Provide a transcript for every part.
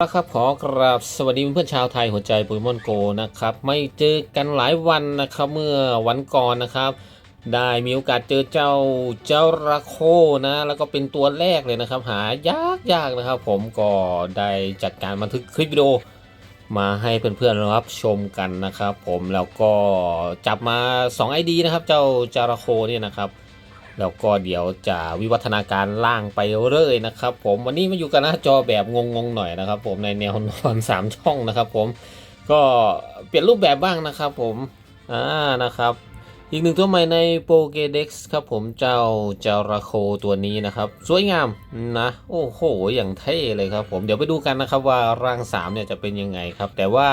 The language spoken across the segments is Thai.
ครับขอกราบสวัสดีเพื่อนชาวไทยหัวใจโปเกมอนโกนะครับไม่เจอกันหลายวันนะครับเมื่อวันก่อนนะครับ ได้มีโอกาสเจอเจ้าเจ้าราโคนะ แล้วก็เป็นตัวแรกเลยนะครับ หายากยากนะครับ ผมก็ได้จัดการบันทึกคลิปวิดีโอมาให้เพื่อนๆรับชมกันนะครับ ผมแล้วก็จับมา 2 ID นะครับ เจ้าจาราโคเนี่ยนะครับ แล้วก็เดี๋ยวจะวิวัฒนาการล่างไปเรื่อยนะครับ ผมวันนี้มาอยู่กันหน้าจอแบบงงๆหน่อยนะครับ ผมในแนวนอน 3 ช่องนะครับ ผมก็เปลี่ยนรูปแบบบ้างนะครับผมอ่านะครับ อีกหนึ่งตัวใหม่ในโปเกเด็กซ์ครับผมเจ้าจาราโคตัวนี้นะครับ สวยงามนะ โอ้โห อย่างเท่เลยครับผมเดี๋ยวไปดูกันนะครับว่าร่าง3เนี่ยจะเป็นยังไงครับ แต่ว่า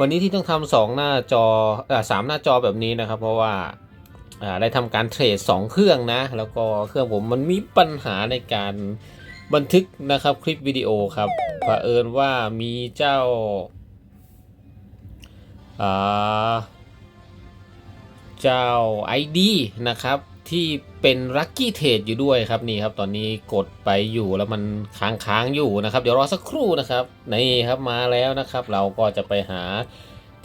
วันนี้ที่ต้องทำสองหน้าจออ่าสามหน้าจอแบบนี้นะครับ เพราะว่าอ่า ได้ทำการเทรด2เครื่องนะ แล้วก็เครื่องผมมันมีปัญหาในการบันทึกนะครับคลิปวิดีโอครับเผอิญว่ามีเจ้าอ่าเจ้า ID นะครับที่เป็น Lucky t a d e อยู่ด้วยครับนี่ครับตอนนี้กดไปอยู่แล้วมันค้างค้างๆอยู่นะครับ เดี๋ยวรอสักครู่นะครับนี่ครับมาแล้วนะครับ เราก็จะไปหา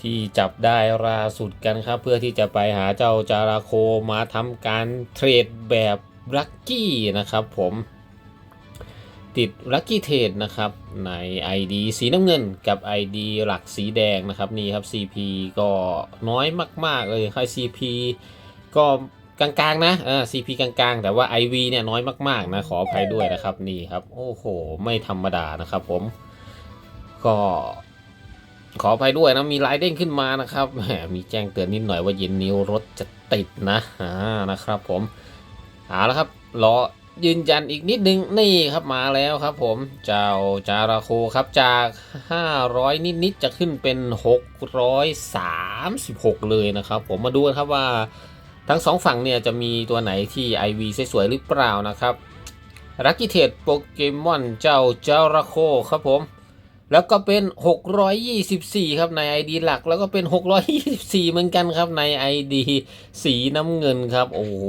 ที่จับได้ล่าสุดกันครับ เพื่อที่จะไปหาเจ้าจาราโคมาทำการเทรดแบบ Lucky นะครับผมติด Lucky t a d e นะครับใน ID สีน้ำเงินกับ ID หลักสีแดงนะครับนี่ครับ CP ก็น้อยมาก ๆ เลยให้ CP ก็กลางๆนะอ่า CP กลางๆ แต่ว่า IV เนี่ยน้อยมากๆนะขออภัยด้วยนะครับนี่ครับ โอ้โห ไม่ธรรมดานะครับผม ก็ ขออภัยด้วยนะมีไลน์เด้งขึ้นมานะครับแหมมีแจ้งเตือนนิดหน่อยว่าเย็นนี้รถจะติดนะอ่านะครับ ผมเอาละครับรอยืนยันอีกนิดนึงนี่ครับมาแล้วครับ ผมเจ้าจาราโคครับจาก 500 นิดๆจะขึ้นเป็น 636 เลยนะครับ ผมมาดูนครับว่าทั้งสองฝั่งเนี่ยจะมีตัวไหนที่ IV สวยๆหรือเปล่านะครับรักกิเทดโปเกมอนเจ้าจาราโคครับผม แล้วก็เป็น 624 ครับใน ID หลัก แล้วก็เป็น 624 เหมือนกันครับใน ID สีน้ำเงินครับ โอ้โห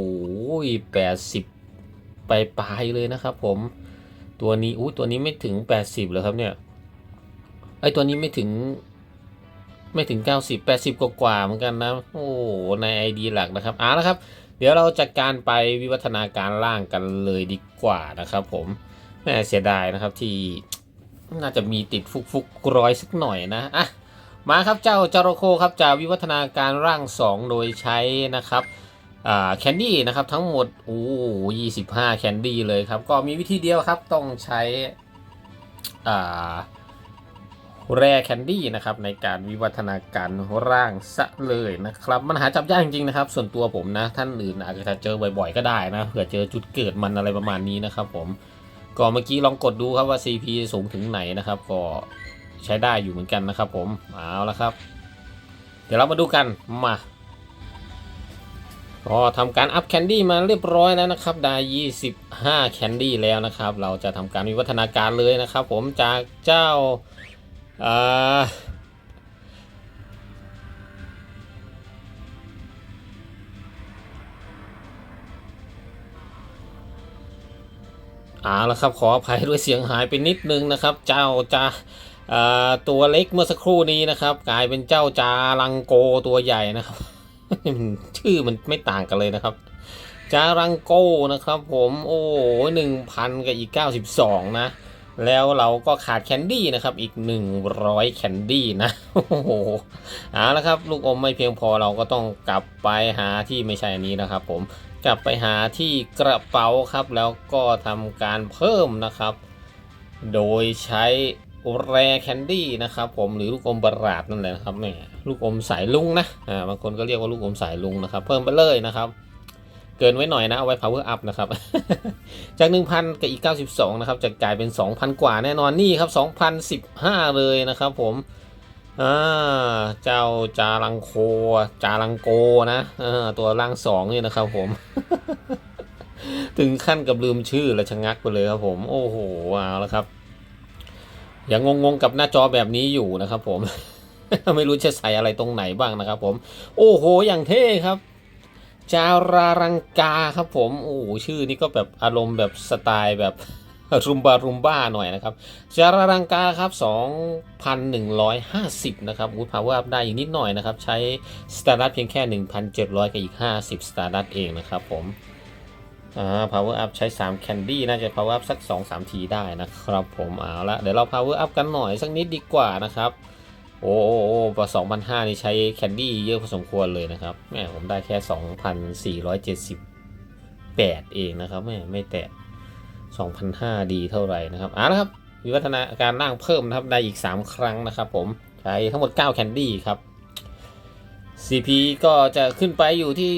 80 ไปปลายเลยนะครับผมตัวนี้อู้ตัวนี้ไม่ถึง 80เลยครับเนี่ยไอตัวนี้ไม่ถึงไม่ถึง 90 80 กว่ากว่าๆเหมือนกันนะ โอ้โหใน ID หลักนะครับอ่านะครับ เดี๋ยวเราจัดการไปวิวัฒนาการล่างกันเลยดีกว่านะครับผมแม่เสียดายนะครับที่ น่าจะมีติดฟุกฟุกร้อยสักหน่อยนะอะมาครับเจ้าจารโคครับจะวิวัฒนาการร่าง 2 โดยใช้นะครับแคนดี้นะครับทั้งหมดโอ้ยี่สิบห้าแคนดี้เลยครับ ก็มีวิธีเดียวครับต้องใช้แร่แคนดี้นะครับในการวิวัฒนาการร่างซะเลยนะครับ มันหาจับยากจริงๆนะครับ ส่วนตัวผมนะ ท่านอื่นอาจจะเจอบ่อยๆก็ได้นะเผื่อเจอจุดเกิดมันอะไรประมาณนี้นะครับผม ก็เมื่อกี้ลองกดดูครับว่า CP สูงถึงไหนนะครับ ก็ใช้ได้อยู่เหมือนกันนะครับ ผมเอาละครับ เดี๋ยวเรามาดูกันมาก็ทำการอัพแคนดี้มาเรียบร้อยแล้วนะครับ ได้ 25 แคนดี้แล้วนะครับ เราจะทำการวิวัฒนาการเลยนะครับ ผมจากเจ้าอ่า เอาละครับขออภัยด้วยเสียงหายไปนิดนึงนะครับ เจ้าจาอ่าตัวเล็กเมื่อสักครู่นี้นะครับ กลายเป็นเจ้าจารังโกตัวใหญ่นะครับ ชื่อมันไม่ต่างกันเลยนะครับ จารังโกนะครับ ผมโอ้หนึ่งพันกับอีกเก้าสิบสองนะ แล้วเราก็ขาดแคนดี้นะครับ อีก 100 แคนดี้นะ โอ้โหเอาละครับลูกอมไม่เพียงพอเราก็ต้องกลับไปหาที่ไม่ใช่อันนี้นะครับ ผมกลับไปหาที่กระเป๋าครับ แล้วก็ทำการเพิ่มนะครับ โดยใช้แรแคนดี้นะครับผมหรือลูกอมบราดนั่นแหละครับแหม่ลูกอมสายลุงนะอ่าบางคนก็เรียกว่าลูกอมสายลุงนะครับ เพิ่มไปเลยนะครับ เกินไว้หน่อยนะ เอาไว้ power up นะครับ จาก 1,000 กับอีก 92 นะครับ จะกลายเป็น 2,000 กว่าแน่นอนนี่ครับ 2,015 เลยนะครับผม อ่า เจ้าจารังโค จารังโกนะอตัวร่างสองนี่นะครับผม ถึงขั้นกับลืมชื่อและชะงักไปเลยครับผม โอ้โหเอาแล้วครับ ยังงงๆกับหน้าจอแบบนี้อยู่นะครับผม ไม่รู้จะใส่อะไรตรงไหนบ้างนะครับผม โอ้โห อย่างเท่ครับ จารารังกาครับผม โอ้โหชื่อนี้ก็แบบอารมณ์แบบสไตล์แบบรุมบารุมบ้าหน่อยนะครับ จารารังกาครับ 2,150 นะครับวูดพาวเวอร์อัพได้อีกนิดหน่อยนะครับ ใช้สตาร์ดัตเพียงแค่ 1,700 กับอีก 50 สตาร์ดัตเองนะครับผม อ่า power up ใช้3 candy น่าจะ power up สัก 2-3 ทีได้นะครับผม เอาละ เดี๋ยวเรา power up กันหน่อยสักนิดดีกว่านะครับ โอ้โอ้โอ้ปสองพันห้านี่ใช้แคนดี้เยอะพอสมควรเลยนะครับ แม่ผมได้แค่สองพันสี่ร้อยเจ็ดสิบแปดเองนะครับแม่ไม่แตะสองพันห้าดีเท่าไหร่นะครับอ่านะครับวิวัฒนาการร่างเพิ่มนะครับได้อีกสามครั้งนะครับ ผมใช้ทั้งหมดเก้าแคนดี้ครับ CP ก็จะขึ้นไปอยู่ที่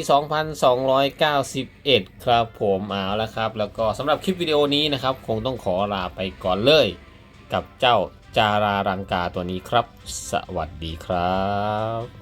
2,291 ครับผมเอาละครับ แล้วก็สำหรับคลิปวิดีโอนี้นะครับ คงต้องขอลาไปก่อนเลย กับเจ้า จารารังกาตัวนี้ครับ สวัสดีครับ